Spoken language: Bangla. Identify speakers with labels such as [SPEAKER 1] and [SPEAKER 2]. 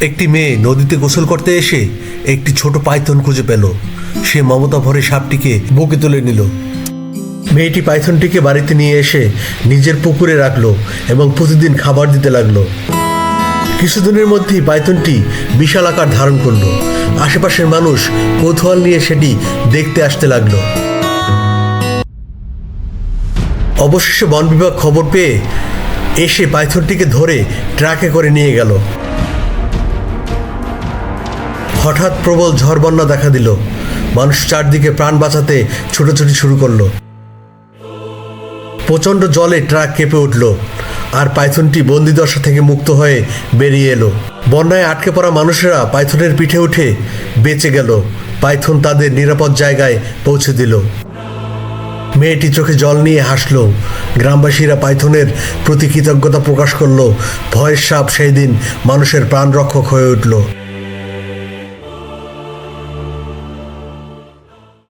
[SPEAKER 1] একটি মেয়ে নদীতে গোসল করতে এসে একটি ছোট পাইথন খুঁজে পেল। সে মমতা ভরে সাপটিকে বুকে তুলে নিল। মেয়েটি পাইথনটিকে বাড়িতে নিয়ে এসে নিজের পুকুরে রাখল এবং প্রতিদিন খাবার দিতে লাগল। কিছুদিনের মধ্যেই পাইথনটি বিশাল আকার ধারণ করল। আশেপাশের মানুষ কৌতূহল নিয়ে সেটি দেখতে আসতে লাগল। অবশেষে বন বিভাগ খবর পেয়ে এসে পাইথনটিকে ধরে ট্রাকে করে নিয়ে গেল। হঠাৎ প্রবল ঝড় বন্যা দেখা দিল। মানুষ চারদিকে প্রাণ বাঁচাতে ছুটোছুটি শুরু করল। প্রচণ্ড জলে ট্রাক কেঁপে উঠল আর পাইথনটি বন্দিদশা থেকে মুক্ত হয়ে বেরিয়ে এলো। বন্যায় আটকে পড়া মানুষেরা পাইথনের পিঠে উঠে বেঁচে গেল। পাইথন তাদের নিরাপদ জায়গায় পৌঁছে দিল। মেয়েটি চোখে জল নিয়ে হাসল। গ্রামবাসীরা পাইথনের প্রতি কৃতজ্ঞতা প্রকাশ করল। ভয়ের সাপ সেই দিন মানুষের প্রাণ রক্ষক হয়ে উঠল।